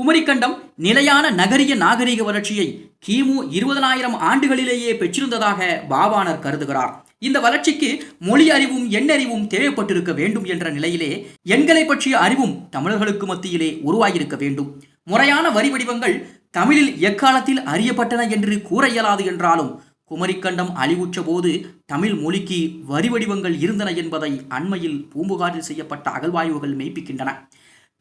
குமரிக்கண்டம் நிலையான நகரிய நாகரிக வளர்ச்சியை கிமு இருபதனாயிரம் ஆண்டுகளிலேயே பெற்றிருந்ததாக பாவாணர் கருதுகிறார். இந்த வளர்ச்சிக்கு மொழி அறிவும் எண்ணறிவும் தேவைப்பட்டிருக்க வேண்டும் என்ற நிலையிலே எண்களை பற்றிய அறிவும் தமிழர்களுக்கு மத்தியிலே உருவாகியிருக்க வேண்டும். முறையான வரி வடிவங்கள் தமிழில் எக்காலத்தில் அறியப்பட்டன என்று கூற இயலாது என்றாலும் குமரிக்கண்டம் அழிவுற்ற போது தமிழ் மொழிக்கு வரி வடிவங்கள் இருந்தன என்பதை அண்மையில் பூம்புகாரில் செய்யப்பட்ட அகழ்வாய்வுகள் மெய்ப்பிக்கின்றன.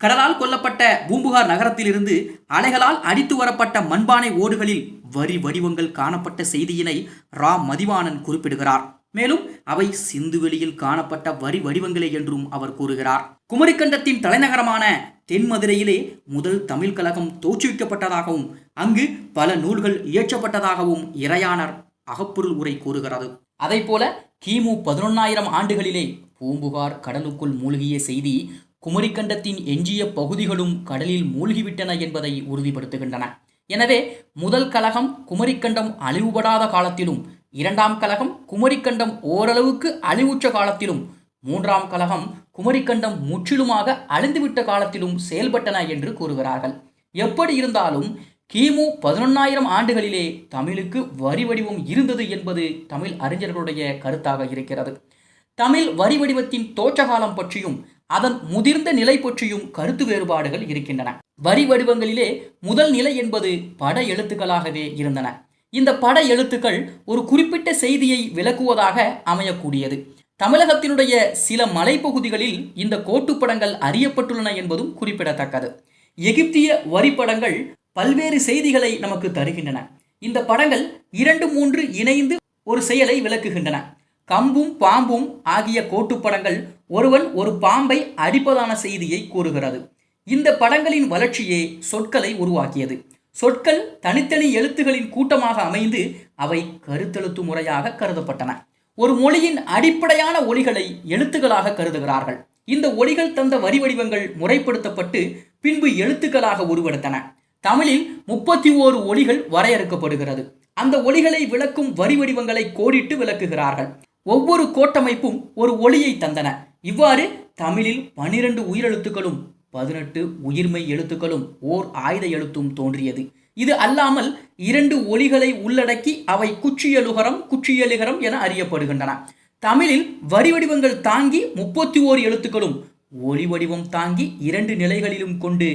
கடலால் கொல்லப்பட்ட பூம்புகார் நகரத்திலிருந்து அலைகளால் அடித்து வரப்பட்ட மண்பானை ஓடுகளில் வரி வடிவங்கள் காணப்பட்ட செய்தியினை ரா மதிவாணன் குறிப்பிடுகிறார். மேலும் அவை சிந்துவெளியில் காணப்பட்ட வரி வடிவங்களே என்றும் அவர் கூறுகிறார். குமரிக்கண்டத்தின் தலைநகரமான தென்மதுரையிலே முதல் தமிழ் கழகம் தோற்றுவிக்கப்பட்டதாகவும் அங்கு பல நூல்கள் இயற்றப்பட்டதாகவும் இறையானர் அகப்பொருள் உரை கூறுகிறது. அதைப்போல கிமு பதினொன்னாயிரம் ஆண்டுகளிலே பூம்புகார் கடலுக்குள் மூழ்கிய செய்தி குமரிக்கண்டத்தின் எஞ்சிய பகுதிகளும் கடலில் மூழ்கிவிட்டன என்பதை உறுதிப்படுத்துகின்றன. எனவே முதல் கழகம் குமரிக்கண்டம் அழிவுபடாத காலத்திலும் இரண்டாம் கழகம் குமரிக்கண்டம் ஓரளவுக்கு அழிவுற்ற காலத்திலும் மூன்றாம் கழகம் குமரிக்கண்டம் முற்றிலுமாக அழிந்துவிட்ட காலத்திலும் செயல்பட்டன என்று கூறுகிறார்கள். எப்படி இருந்தாலும் கிமு பதினொன்னாயிரம் ஆண்டுகளிலே தமிழுக்கு வரி வடிவம் இருந்தது என்பது தமிழ் அறிஞர்களுடைய கருத்தாக இருக்கிறது. தமிழ் வரி வடிவத்தின் தோற்ற காலம் பற்றியும் அதன் முதிர்ந்த நிலை பற்றியும் கருத்து வேறுபாடுகள் இருக்கின்றன. வரி வடிவங்களிலே முதல் நிலை என்பது பட எழுத்துக்களாகவே இருந்தன. இந்த பட எழுத்துக்கள் ஒரு குறிப்பிட்ட செய்தியை விளக்குவதாக அமையக்கூடியது. தமிழகத்தினுடைய சில மலைப்பகுதிகளில் இந்த கோட்டுப்படங்கள் அறியப்பட்டுள்ளன என்பதும் குறிப்பிடத்தக்கது. எகிப்திய வரிப்படங்கள் பல்வேறு செய்திகளை நமக்கு தருகின்றன. இந்த படங்கள் இரண்டு மூன்று இணைந்து ஒரு செயலை விளக்குகின்றன. கம்பும் பாம்பும் ஆகிய கோட்டுப்படங்கள் ஒருவன் ஒரு பாம்பை அடிப்பதான செய்தியை கூறுகிறது. இந்த படங்களின் வளர்ச்சியே சொற்களை உருவாக்கியது. சொற்கள் தனித்தனி எழுத்துகளின் கூட்டமாக அமைந்து அவை கருத்தெழுத்து முறையாக கருதப்பட்டன. ஒரு மொழியின் அடிப்படையான ஒலிகளை எழுத்துக்களாக கருதுகிறார்கள். இந்த ஒலிகள் தந்த வரி வடிவங்கள் முறைப்படுத்தப்பட்டு பின்பு எழுத்துக்களாக உருவெடுத்தன. தமிழில் முப்பத்தி ஓரு ஒலிகள் வரையறுக்கப்படுகிறது. அந்த ஒலிகளை விளக்கும் வரி வடிவங்களை கோடிட்டு விளக்குகிறார்கள். ஒவ்வொரு கோட்டமைப்பும் ஒரு ஒளியை தந்தன. இவ்வாறு தமிழில் பனிரெண்டு உயிரெழுத்துக்களும் பதினெட்டு உயிர்மை எழுத்துக்களும் ஓர் ஆயுத எழுத்தும் தோன்றியது. இது அல்லாமல் இரண்டு ஒலிகளை உள்ளடக்கி அவை குச்சியலுகரம் குச்சியலுகரம் என அறியப்படுகின்றன. தமிழில் வரி வடிவங்கள் தாங்கி முப்பத்தி ஓர் எழுத்துக்களும் ஒளி வடிவம் தாங்கி இரண்டு நிலைகளிலும் கொண்டு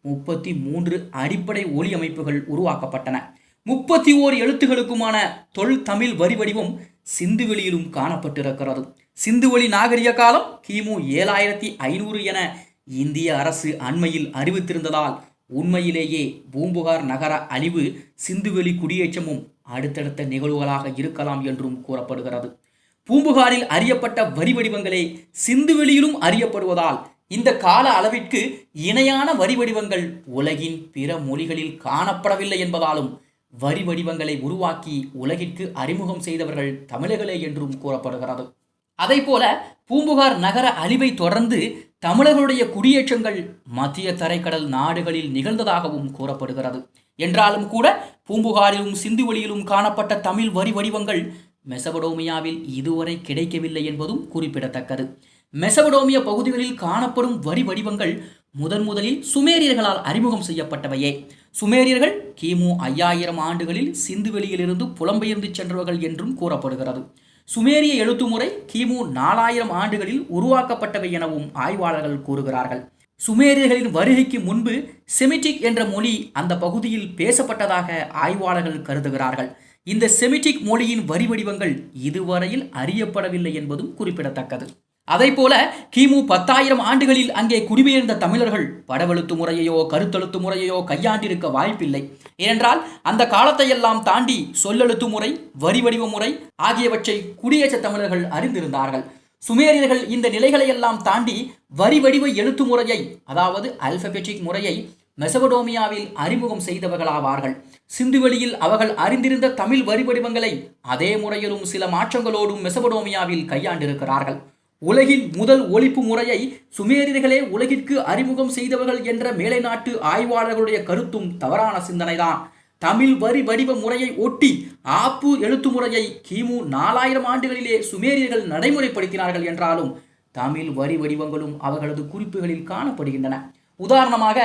முப்பத்தி மூன்று அடிப்படை ஒலி அமைப்புகள் உருவாக்கப்பட்டன. முப்பத்தி ஓர் எழுத்துகளுக்குமான தொல் தமிழ் வரி வடிவம் சிந்துவெளியிலும் காணப்பட்டிருக்கிறது. சிந்துவெளி நாகரிக காலம் கிமு ஏழாயிரத்தி ஐநூறு என இந்திய அரசு அண்மையில் அறிவித்திருந்ததால் உண்மையிலேயே பூம்புகார் நகர அழிவு சிந்துவெளி குடியேற்றமும் அடுத்தடுத்த நிகழ்வுகளாக இருக்கலாம் என்றும் கூறப்படுகிறது. பூம்புகாரில் அறியப்பட்ட வரி வடிவங்களே சிந்துவெளியிலும் அறியப்படுவதால் இந்த கால அளவிற்கு இணையான வரி வடிவங்கள் உலகின் பிற மொழிகளில் காணப்படவில்லை என்பதாலும் வரி வடிவங்களை உருவாக்கி உலகிற்கு அறிமுகம் செய்தவர்கள் தமிழர்களே என்றும் கூறப்படுகிறது. அதைப்போல பூம்புகார் நகர அழிவை தொடர்ந்து தமிழர்களுடைய குடியேற்றங்கள் மத்திய தரைக்கடல் நாடுகளில் நிகழ்ந்ததாகவும் கூறப்படுகிறது. என்றாலும் கூட பூம்புகாரிலும் சிந்துவெளியிலும் காணப்பட்ட தமிழ் வரி வடிவங்கள் மெசபடோமியாவில் இதுவரை கிடைக்கவில்லை என்பதும் குறிப்பிடத்தக்கது. மெசபடோமிய பகுதிகளில் காணப்படும் வரி வடிவங்கள் முதன் முதலில் சுமேரியர்களால் அறிமுகம் செய்யப்பட்டவையே. சுமேரியர்கள் கிமு ஐயாயிரம் ஆண்டுகளில் சிந்துவெளியிலிருந்து புலம்பெயர்ந்து சென்றவர்கள் என்றும் கூறப்படுகிறது. சுமேரிய எழுத்துமுறை கிமு நாலாயிரம் ஆண்டுகளில் உருவாக்கப்பட்டவை எனவும் ஆய்வாளர்கள் கூறுகிறார்கள். சுமேரியர்களின் வருகைக்கு முன்பு செமிட்டிக் என்ற மொழி அந்த பகுதியில் பேசப்பட்டதாக ஆய்வாளர்கள் கருதுகிறார்கள். இந்த செமிட்டிக் மொழியின் வரி வடிவங்கள் இதுவரையில் அறியப்படவில்லை என்பதும் குறிப்பிடத்தக்கது. அதைப்போல கிமு பத்தாயிரம் ஆண்டுகளில் அங்கே குடிபெயர்ந்த தமிழர்கள் படவெழுத்து முறையையோ கருத்தெழுத்து முறையையோ கையாண்டிருக்க வாய்ப்பில்லை. ஏனென்றால் அந்த காலத்தையெல்லாம் தாண்டி சொல்லெழுத்து முறை வரி வடிவ முறை ஆகியவற்றை குடியேற்ற தமிழர்கள் அறிந்திருந்தார்கள். சுமேரியர்கள் இந்த நிலைகளையெல்லாம் தாண்டி வரி வடிவ எழுத்து முறையை அதாவது அல்பபெட்டிக் முறையை மெசபடோமியாவில் அறிமுகம் செய்தவர்களாவார்கள். சிந்துவெளியில் அவர்கள் அறிந்திருந்த தமிழ் வரி வடிவங்களை அதே முறையிலும் சில மாற்றங்களோடும் மெசபடோமியாவில் கையாண்டிருக்கிறார்கள். உலகின் முதல் ஒழிப்பு முறையை சுமேரியர்களே உலகிற்கு அறிமுகம் செய்தவர்கள் என்ற மேலை நாட்டு ஆய்வாளர்களுடைய கருத்தும் தவறான சிந்தனைதான். தமிழ் வரி வடிவ முறையை ஒட்டி ஆப்பு எழுத்து முறையை கிமு நாலாயிரம் ஆண்டுகளிலே சுமேரியர்கள் நடைமுறைப்படுத்தினார்கள் என்றாலும் தமிழ் வரி வடிவங்களும் அவர்களது குறிப்புகளில் காணப்படுகின்றன. உதாரணமாக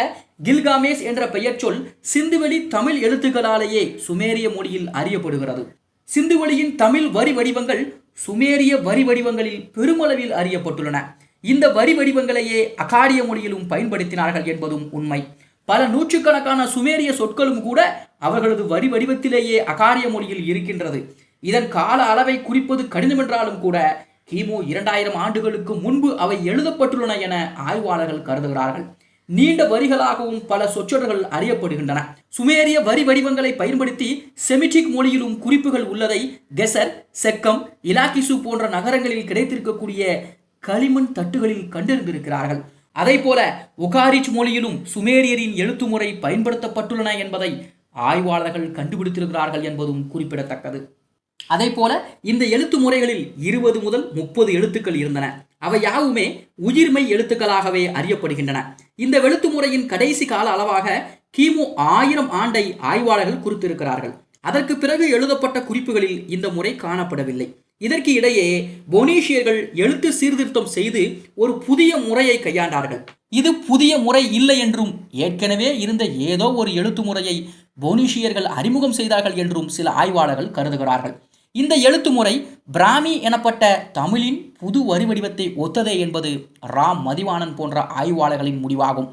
கில்காமேஸ் என்ற பெயர் சொல் சிந்துவெளி தமிழ் எழுத்துக்களாலேயே சுமேரிய மொழியில் அறியப்படுகிறது. சிந்துவெளியின் தமிழ் வரி வடிவங்கள் சுமேரிய வரி வடிவங்களில் பெருமளவில் அறியப்பட்டுள்ளன. இந்த வரி வடிவங்களையே அகாடிய மொழியிலும் பயன்படுத்தினார்கள் என்பதும் உண்மை. பல நூற்றுக்கணக்கான சுமேரிய சொற்களும் கூட அவர்களது வரி வடிவத்திலேயே அகாரிய மொழியில் இருக்கின்றது. இதன் கால அளவை குறிப்பது கடினமென்றாலும் கூட கிமு இரண்டாயிரம் ஆண்டுகளுக்கு முன்பு அவை எழுதப்பட்டுள்ளன என ஆய்வாளர்கள் கருதுகிறார்கள். நீண்ட வரிகளாகவும் பல சொற்றொடர்கள் அறியப்படுகின்றன. சுமேரிய வரி வடிவங்களை பயன்படுத்தி செமிட்டிக் மொழியிலும் குறிப்புகள் உள்ளதை கெசர் செக்கம் இலாக்கிசு போன்ற நகரங்களில் கிடைத்திருக்கக்கூடிய களிமண் தட்டுகளில் கண்டறிந்திருக்கிறார்கள். அதை போல ஒகாரிச் மொழியிலும் சுமேரியரின் எழுத்து முறை பயன்படுத்தப்பட்டுள்ளன என்பதை ஆய்வாளர்கள் கண்டுபிடித்திருக்கிறார்கள் என்பதும் குறிப்பிடத்தக்கது. அதே போல இந்த எழுத்து முறைகளில் இருபது முதல் முப்பது எழுத்துக்கள் இருந்தன. அவை யாவுமே உயிர்மை எழுத்துக்களாகவே அறியப்படுகின்றன. இந்த வெளுத்து முறையின் கடைசி கால அளவாக கிமு ஆயிரம் ஆண்டை ஆய்வாளர்கள் குறித்திருக்கிறார்கள். அதற்கு பிறகு எழுதப்பட்ட குறிப்புகளில் இந்த முறை காணப்படவில்லை. இதற்கு இடையே பொனீஷியர்கள் எழுத்து சீர்திருத்தம் செய்து ஒரு புதிய முறையை கையாண்டார்கள். இது புதிய முறை இல்லை என்றும் ஏற்கனவே இருந்த ஏதோ ஒரு எழுத்து முறையை பொனீஷியர்கள் அறிமுகம் செய்தார்கள் என்றும் சில ஆய்வாளர்கள் கருதுகிறார்கள். இந்த எழுத்து முறை பிராமி எனப்பட்ட தமிழின் புது வரிவடிவத்தை ஒத்ததே என்பது ராம் மதிவாணன் போன்ற ஆய்வாளர்களின் முடிவாகும்.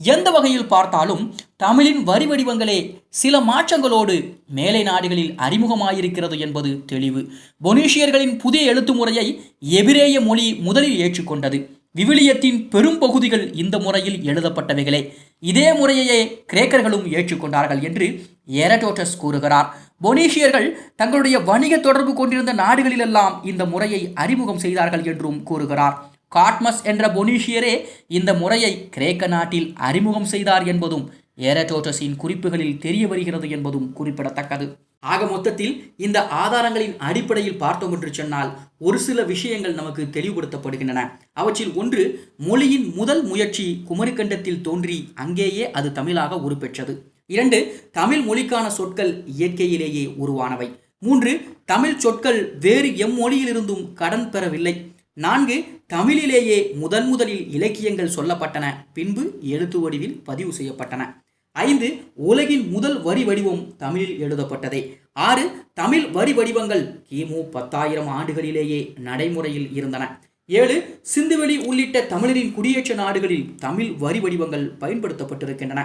எந்த வகையில் பார்த்தாலும் தமிழின் வரி வடிவங்களே சில மாற்றங்களோடு மேலை நாடுகளில் அறிமுகமாயிருக்கிறது என்பது தெளிவு. பொனீஷியர்களின் புதிய எழுத்து முறையை எபிரேய மொழி முதலில் ஏற்றுக்கொண்டது. விவிலியத்தின் பெரும் பகுதிகள் இந்த முறையில் எழுதப்பட்டவைகளே. இதே முறையையே கிரேக்கர்களும் ஏற்றுக்கொண்டார்கள் என்று எரடோட்டஸ் கூறுகிறார். பொனீஷியர்கள் தங்களுடைய வணிக தொடர்பு கொண்டிருந்த நாடுகளிலெல்லாம் இந்த முறையை அறிமுகம் செய்தார்கள் என்றும் கூறுகிறார். காட்மஸ் என்ற பொனீஷியரே இந்த முறையை கிரேக்க நாட்டில் அறிமுகம் செய்தார் என்பதும் ஏரடோட்டஸின் குறிப்புகளில் தெரிய வருகிறது என்பதும் குறிப்பிடத்தக்கது. ஆக மொத்தத்தில் இந்த ஆதாரங்களின் அடிப்படையில் பார்த்தோம் என்று சொன்னால் ஒரு சில விஷயங்கள் நமக்கு தெளிவுபடுத்தப்படுகின்றன. அவற்றில் ஒன்று மொழியின் முதல் முயற்சி குமரிக்கண்டத்தில் தோன்றி அங்கேயே அது தமிழாக உருப்பெற்றது. இரண்டு தமிழ் மொழிக்கான சொற்கள் இயற்கையிலேயே உருவானவை. மூன்று தமிழ் சொற்கள் வேறு எம்மொழியிலிருந்தும் கடன் பெறவில்லை. நான்கு தமிழிலேயே முதன் முதலில் இலக்கியங்கள் சொல்லப்பட்டன பின்பு எழுத்து வடிவில் பதிவு செய்யப்பட்டன. ஐந்து உலகின் முதல் வரி வடிவம் தமிழில் எழுதப்பட்டதே. ஆறு தமிழ் வரி வடிவங்கள் கிமு பத்தாயிரம் ஆண்டுகளிலேயே நடைமுறையில் இருந்தன. ஏழு சிந்துவெளி உள்ளிட்ட தமிழரின் குடியேற்ற நாடுகளில் தமிழ் வரி வடிவங்கள் பயன்படுத்தப்பட்டிருக்கின்றன.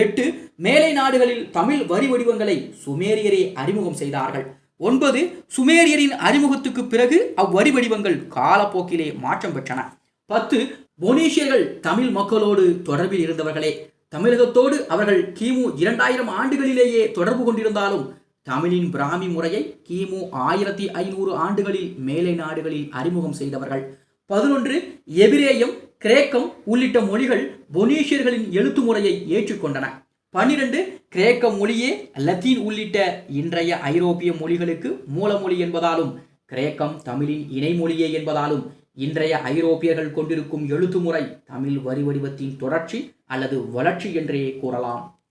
எட்டு மேலை நாடுகளில் தமிழ் வரி வடிவங்களை சுமேரியரே அறிமுகம் செய்தார்கள். ஒன்பது சுமேரியரின் அறிமுகத்துக்கு பிறகு அவ்வரி வடிவங்கள் காலப்போக்கிலே மாற்றம் பெற்றன. பத்து பொனீஷியர்கள் தமிழ் மக்களோடு தொடர்பில் இருந்தவர்களே. தமிழகத்தோடு அவர்கள் கிமு இரண்டாயிரம் ஆண்டுகளிலேயே தொடர்பு கொண்டிருந்தாலும் தமிழின் பிராமி முறையை கிமு ஆயிரத்தி ஐநூறு ஆண்டுகளில் மேலை நாடுகளில் அறிமுகம் செய்தவர்கள். பதினொன்று எபிரேயம் கிரேக்கம் உள்ளிட்ட மொழிகள் பொனீஷியர்களின் எழுத்து முறையை ஏற்றுக்கொண்டன. பன்னிரண்டு கிரேக்க மொழியே லத்தீன் உள்ளிட்ட இன்றைய ஐரோப்பிய மொழிகளுக்கு மூலமொழி என்பதாலும் கிரேக்கம் தமிழின் இணைமொழியே என்பதாலும் இன்றைய ஐரோப்பியர்கள் கொண்டிருக்கும் எழுத்து முறை தமிழ் வரி வடிவத்தின் தொடர்ச்சி அல்லது வளர்ச்சி என்றே கூறலாம்.